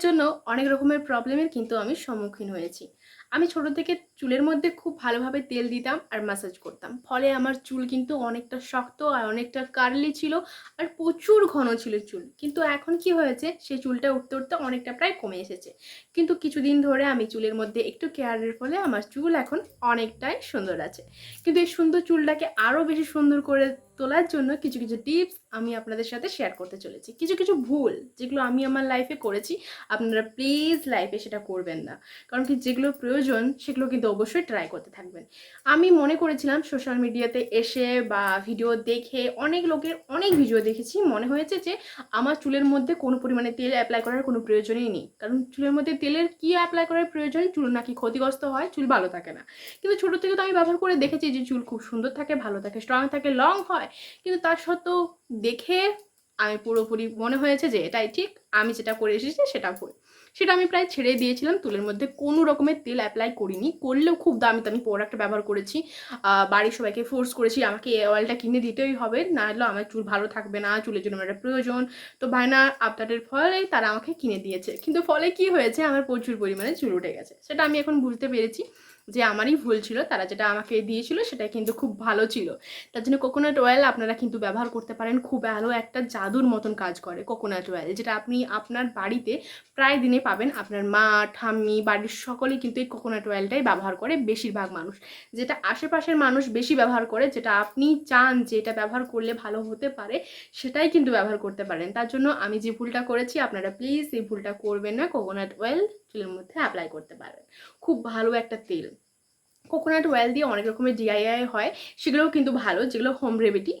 জন্য অনেক রকমের প্রবলেমের কিন্তু আমি সম্মুখীন হয়েছি। আমি ছোট থেকে চুলের মধ্যে খুব ভালোভাবে তেল দিতাম আর ম্যাসাজ করতাম। ফলে আমার চুল কিন্তু অনেকটা শক্ত আর অনেকটা কার্লি ছিল আর প্রচুর ঘন ছিল চুল। কিন্তু এখন কি হয়েছে, সেই চুলটা উঠতে উঠতে অনেকটা প্রায় কমে এসেছে। কিন্তু কিছুদিন ধরে আমি চুলের মধ্যে একটু কেয়ারের ফলে আমার চুল এখন অনেকটাই সুন্দর আছে। কিন্তু এই সুন্দর চুলটাকে আরও বেশি সুন্দর করে তোলার জন্য কিছু কিছু টিপস আমি আপনাদের সাথে শেয়ার করতে চলেছি। কিছু কিছু ভুল যেগুলো আমি আমার লাইফে করেছি, আপনারা প্লিজ লাইফে সেটা করবেন না। কারণ কি যেগুলো প্রয়োজন সেগুলো কিন্তু অবশ্যই ট্রাই করতে থাকবেন। আমি মনে করেছিলাম সোশ্যাল মিডিয়াতে এসে বা ভিডিও দেখে অনেক লোকের অনেক ভিডিও দেখেছি, মনে হয়েছে যে আমার চুলের মধ্যে কোনো পরিমাণে তেল অ্যাপ্লাই করার কোনো প্রয়োজনই নেই। কারণ চুলের মধ্যে তেলের কি অ্যাপ্লাই করার প্রয়োজন? চুল নাকি ক্ষতিগ্রস্ত হয়? চুল ভালো থাকে না। কিন্তু ছোটো থেকে তো আমি ব্যবহার করে দেখেছি যে চুল খুব সুন্দর থাকে, ভালো থাকে স্ট্রং থাকে লং হয়। কিন্তু তার সত্ত্বেও দেখে আমি পুরোপুরি মনে হয়েছে যে এটাই ঠিক, আমি যেটা করে এসেছি সেটা ভুল। সেটা আমি প্রায় ছেড়ে দিয়েছিলাম। চুলের মধ্যে কোনো রকমের তেল অ্যাপ্লাই করিনি। করলেও খুব দামি দামি প্রোডাক্ট ব্যবহার করেছি। বাড়ির সবাইকে ফোর্স করেছি, আমাকে এই অয়েলটা কিনে দিতেই হবে। না হলেও আমার চুল ভালো থাকবে না, চুলের জন্য আমার প্রয়োজন। তো ভাইনা, আপনাদের ফলে তারা আমাকে কিনে দিয়েছে। কিন্তু ফলে কি হয়েছে? আমার প্রচুর পরিমাণে চুল উঠে গেছে। সেটা আমি এখন বুঝতে পেরেছি। যে আমারই ভুল ছিল, তারা যেটা আমাকে দিয়েছিল সেটা কিন্তু খুব ভালো ছিল। তার জন্য কোকোনাট অয়েল আপনারা কিন্তু ব্যবহার করতে পারেন, খুব ভালো একটা জাদুর মতন কাজ করে কোকোনাট অয়েল যেটা আপনি আপনার বাড়িতে প্রায় দিনে পাবেন। আপনার মা, ঠাম্মি, বাড়ির সকলেই কিন্তু এই কোকোনাট অয়েলটাই ব্যবহার করে বেশিরভাগ মানুষ। যেটা আশেপাশের মানুষ বেশি ব্যবহার করে, যেটা আপনি চান যে এটা ব্যবহার করলে ভালো হতে পারে, সেটাই কিন্তু ব্যবহার করতে পারেন। তার জন্য আমি যে ভুলটা করেছি, আপনারা প্লিজ এই ভুলটা করবেন না। কোকোনাট অয়েল চুলের মধ্যে অ্যাপ্লাই করতে পারেন খুব ভালো একটা তেল। কোকোনাট অয়েল দিয়ে অনেক রকমের ডিআইআই হয় সেগুলোও কিন্তু ভালো যেগুলো হোম রেমেডি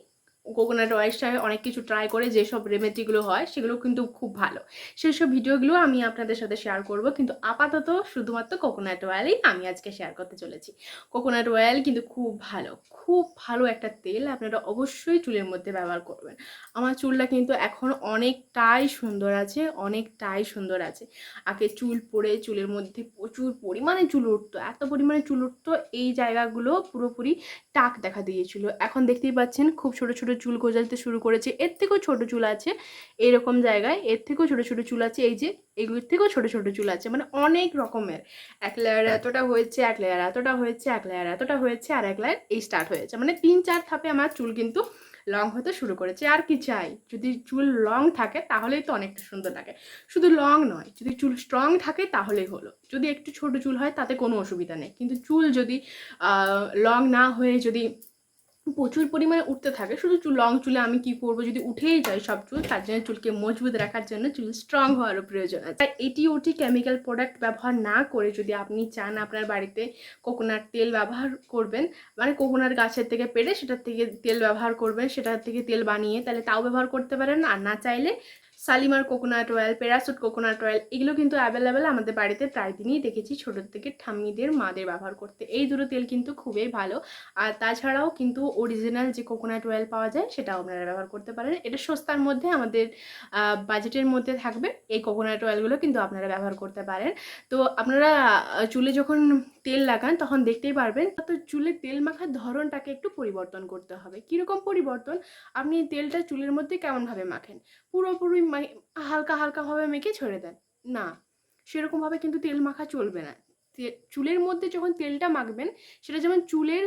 কোকোনাট অয়েলটায় অনেক কিছু ট্রাই করে যেসব রেমেডিগুলো হয় সেগুলো কিন্তু খুব ভালো। সেই সব ভিডিওগুলো আমি আপনাদের সাথে শেয়ার করব, কিন্তু আপাতত শুধুমাত্র কোকোনাট অয়েলই আমি আজকে শেয়ার করতে চলেছি। কোকোনাট অয়েল কিন্তু খুব ভালো খুব ভালো একটা তেল আপনারা অবশ্যই চুলের মধ্যে ব্যবহার করবেন। আমার চুলটা কিন্তু এখন অনেকটাই সুন্দর আছে, অনেকটাই সুন্দর আছে। আগে চুল পড়ে চুলের মধ্যে প্রচুর পরিমাণে চুল উঠতো, এত পরিমাণে চুল উঠতো, এই জায়গাগুলো পুরোপুরি টাক দেখা দিয়েছিল। এখন দেখতেই পাচ্ছেন খুব ছোট ছোট চুল গজাতে শুরু করেছে এর থেকেও ছোট চুল আছে এরকম জায়গায় এর থেকেও ছোট ছোট চুল আছে এই যে এগুলোর থেকেও ছোট ছোট চুল আছে মানে অনেক রকমের। এক লেয়ার এতটা হয়েছে এক লেয়ার এতটা হয়েছে এক লেয়ার এতটা হয়েছে আর এক লেয়ার এই স্টার্ট হয়েছে। মানে তিন চার ধাপে আমার চুল কিন্তু লং হতে শুরু করেছে। আর কি চাই? যদি চুল লং থাকে তাহলেই তো অনেকটা সুন্দর লাগে। শুধু লং নয় যদি চুল স্ট্রং থাকে তাহলেই হলো। যদি একটু ছোট চুল হয় তাতে কোনো অসুবিধা নেই। কিন্তু চুল যদি লং না হয়ে যদি প্রচুর পরিমাণে উঠতে থাকে। শুধু চুল লং চুলে আমি কি করব? যদি উঠেই যায় সব চুল, তার জন্য চুলকে মজবুত রাখার জন্য চুল স্ট্রং হওয়ারও প্রয়োজন আছে। তাই এটি ওটি কেমিক্যাল প্রোডাক্ট ব্যবহার না করে যদি আপনি চান আপনার বাড়িতে কোকোনাট তেল ব্যবহার করবেন মানে কোকোনাট গাছের থেকে পেড়ে সেটার থেকে তেল ব্যবহার করবেন, সেটার থেকে তেল বানিয়ে তাহলে তাও ব্যবহার করতে পারেন। আর না চাইলে Shalimar coconut oil Parachute coconut oil এগুলো কিন্তু অ্যাভেলেবেল আমাদের বাড়িতে প্রায় দিনই দেখেছি ছোটোর থেকে ঠাম্মিদের, মাদের ব্যবহার করতে। এই দুটো তেল কিন্তু খুবই ভালো। আর তাছাড়াও কিন্তু অরিজিনাল যে কোকোনাট অয়েল পাওয়া যায়, সেটাও আপনারা ব্যবহার করতে পারেন। এটা সস্তার মধ্যে আমাদের বাজেটের মধ্যে থাকবে। এই কোকোনাট অয়েলগুলো কিন্তু আপনারা ব্যবহার করতে পারেন। তো আপনারা চুলে যখন তেল লাগান, তখন দেখতেই পারবেন তো চুলে তেল মাখার ধরনটাকে একটু পরিবর্তন করতে হবে। কীরকম পরিবর্তন? আপনি তেলটা চুলের মধ্যে কেমনভাবে মাখেন? পুরোপুরি হালকা হালকাভাবে মেখে ছেড়ে দেন। না, সেরকমভাবে কিন্তু তেল মাখা চলবে না। চুলের মধ্যে যখন তেলটা মাখবেন, সেটা যেমন চুলের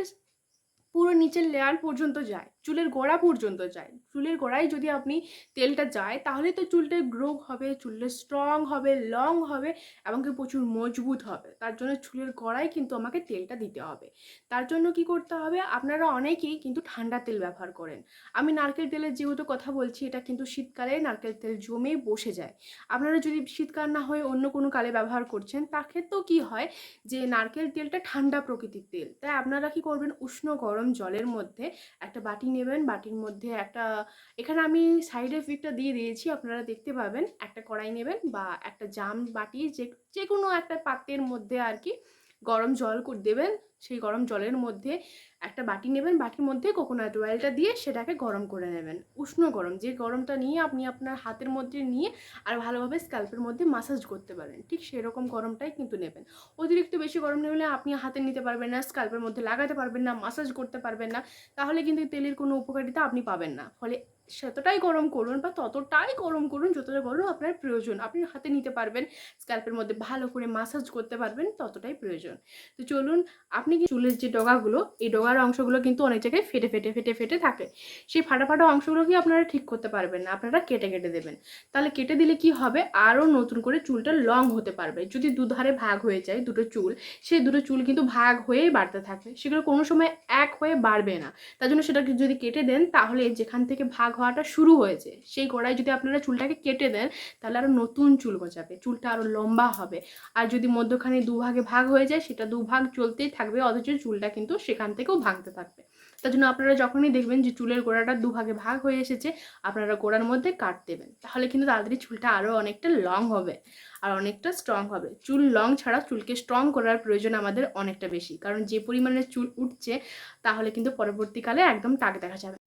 পুরো নিচের লেয়ার পর্যন্ত যায় চুলের গোড়া পর্যন্ত যায়। চুলের গোড়ায় যদি আপনি তেলটা যায়, তাহলে তো চুলটা গ্রো হবে, চুলটা স্ট্রং হবে লং হবে এবং কি প্রচুর মজবুত হবে। তার জন্য চুলের গোড়ায় কিন্তু আমাকে তেলটা দিতে হবে। তার জন্য কি করতে হবে? আপনারা অনেকেই কিন্তু ঠান্ডা তেল ব্যবহার করেন। আমি নারকেল তেলের যেহেতু কথা বলছি, এটা কিন্তু শীতকালে নারকেল তেল জমে বসে যায়। আপনারা যদি শীতকাল না হয়ে অন্য কোনো কালে ব্যবহার করছেন ক্ষেত্রেও কী হয় যে নারকেল তেলটা ঠান্ডা প্রকৃতির তেল। তাই আপনারা কি করবেন? উষ্ণ গরম জলের মধ্যে একটা বাটি নেবেন বাটির মধ্যে একটা, এখানে আমি সাইডের ফিকটা দিয়ে দিয়েছি, আপনারা দেখতে পাবেন। একটা কড়াই নেবেন বা একটা জাম বাটি, যে যে কোনো একটা পাত্রের মধ্যে আর কি গরম জল করে দেবেন। সেই গরম জলের মধ্যে একটা বাটি নেবেন, বাটির মধ্যে কোকোনাট অয়েলটা দিয়ে সেটাকে গরম করে নেবেন। উষ্ণ গরম, যে গরমটা নিয়ে আপনি আপনার হাতের মধ্যে নিয়ে আর ভালোভাবে স্ক্যাল্পের মধ্যে মাসাজ করতে পারেন, ঠিক সেরকম গরমটাই কিন্তু নেবেন। অতিরিক্ত বেশি গরম নিলে আপনি হাতে নিতে পারবেন না স্ক্যাল্পের মধ্যে লাগাতে পারবেন না মাসাজ করতে পারবেন না, তাহলে কিন্তু তেলের কোনো উপকারিতা আপনি পাবেন না। ফলে সেতটাই গরম করুন বা ততটাই গরম করুন যতটা গরম আপনার প্রয়োজন। আপনি হাতে নিতে পারবেন স্ক্যাল্পের মধ্যে ভালো করে মাসাজ করতে পারবেন, ততটাই প্রয়োজন। তো চলুন, আপনি কি চুলের যে ডগাগুলো, এই ডগার অংশগুলো কিন্তু অনেক জায়গায় ফেটে ফেটে ফেটে ফেটে থাকে। সেই ফাটা ফাটা অংশগুলোকে আপনারা ঠিক করতে পারবেন না? আপনারা কেটে কেটে দেবেন। তাহলে কেটে দিলে কি হবে? আরও নতুন করে চুলটা লং হতে পারবে। যদি দুধারে ভাগ হয়ে যায় দুটো চুল, সেই দুটো চুল কিন্তু ভাগ হয়েই বাড়তে থাকবে সেগুলো কোনো সময় এক হয়ে বাড়বে না। তার জন্য সেটাকে যদি কেটে দেন, তাহলে যেখান থেকে ভাগ হওয়াটা শুরু হয়েছে, সেই গোড়ায় যদি আপনারা চুলটাকে কেটে দেন, তাহলে আরও নতুন চুল গজাবে। চুলটা আরও লম্বা হবে। আর যদি মধ্যখানে দুভাগে ভাগ হয়ে যায়, সেটা দুভাগ চলতেই থাকবে। অথচ চুলটা কিন্তু সেখান থেকেও ভাঙতে থাকবে। তার জন্য আপনারা যখনই দেখবেন যে চুলের গোড়াটা দুভাগে ভাগ হয়ে এসেছে, আপনারা গোড়ার মধ্যে কাট দেবেন। তাহলে কিন্তু তাড়াতাড়ি চুলটা আরও অনেকটা লং হবে আর অনেকটা স্ট্রং হবে। চুল লং ছাড়া চুলকে স্ট্রং করার প্রয়োজন আমাদের অনেকটা বেশি। কারণ যে পরিমাণে চুল উঠছে, তাহলে কিন্তু পরবর্তীকালে একদম টাক দেখা যাবে।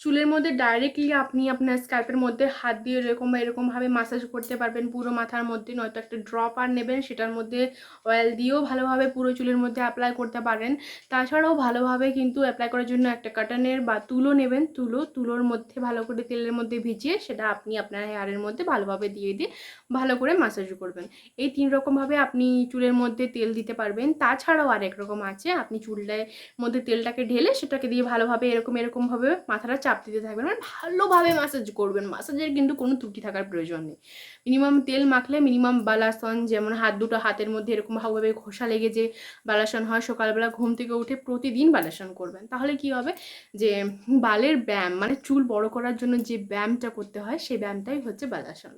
চুলের মধ্যে ডাইরেক্টলি আপনি আপনার স্ক্যাল্পের মধ্যে হাত দিয়ে এরকম বা এরকমভাবে মাসাজ করতে পারবেন। পুরো মাথার মধ্যে নয়তো একটা ড্রপ আর নেবেন, সেটার মধ্যে অয়েল দিয়েও ভালোভাবে পুরো চুলের মধ্যে অ্যাপ্লাই করতে পারেন। তাছাড়াও ভালোভাবে কিন্তু অ্যাপ্লাই করার জন্য একটা কাটানের বা তুলো নেবেন। তুলো তুলোর মধ্যে ভালো করে তেলের মধ্যে ভিজিয়ে সেটা আপনি আপনার হেয়ারের মধ্যে ভালোভাবে দিয়ে দিয়ে ভালো করে মাসাজ করবেন। এই তিন রকমভাবে আপনি চুলের মধ্যে তেল দিতে পারবেন। তাছাড়াও আরেক রকম আছে, আপনি চুলটায় মধ্যে তেলটাকে ঢেলে সেটাকে দিয়ে ভালোভাবে এরকম এরকমভাবে মাথাটা চাপ দিতে থাকবেন। মানে ভালোভাবে মাসাজ করবেন। মাসাজের কিন্তু কোনো ত্রুটি থাকার প্রয়োজন নেই। মিনিমাম তেল মাখলে মিনিমাম বালাসন, যেমন হাত দুটো হাতের মধ্যে এরকম ভাবে ঘষা লেগে যে বালাসন হয়, সকালবেলা ঘুম থেকে উঠে প্রতিদিন বালাসন করবেন। তাহলে কি হবে? যে বালের ব্যায়াম মানে চুল বড় করার জন্য যে ব্যায়ামটা করতে হয় সেই ব্যায়ামটাই হচ্ছে বালাসন।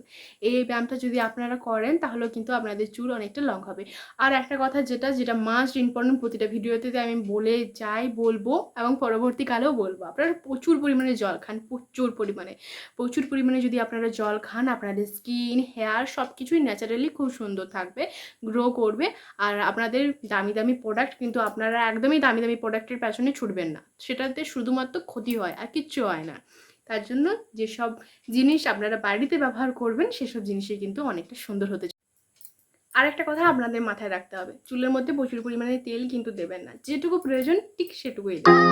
এই ব্যায়ামটা যদি আপনারা করেন, তাহলেও কিন্তু আপনাদের চুল অনেকটা লং হবে। আর একটা কথা যেটা যেটা মাস্ট ইম্পর্টেন্ট প্রতিটা ভিডিওতে আমি বলে যাই, বলব এবং পরবর্তীকালেও বলব। আপনারা প্রচুর পরিমাণে জল খান, প্রচুর পরিমাণে। প্রচুর পরিমাণে যদি আপনারা জল খান, আপনাদের স্কিন হেয়ার সব কিছুই ন্যাচারালি খুব সুন্দর থাকবে গ্রো করবে। আর আপনাদের দামি দামি প্রোডাক্ট কিন্তু আপনারা একদমই দামি দামি প্রোডাক্টের পেছনে ছুটবেন না। সেটাতে শুধুমাত্র ক্ষতি হয়, আর কিচ্ছু হয় না। তার জন্য যেসব জিনিস আপনারা বাড়িতে ব্যবহার করবেন, সেসব জিনিসই কিন্তু অনেকটা সুন্দর হতে আর একটা কথা আপনাদের মাথায় রাখতে হবে, চুলের মধ্যে প্রচুর পরিমাণে তেল কিন্তু দেবেন না, যেটুকু প্রয়োজন ঠিক সেটুকুই দেবেন।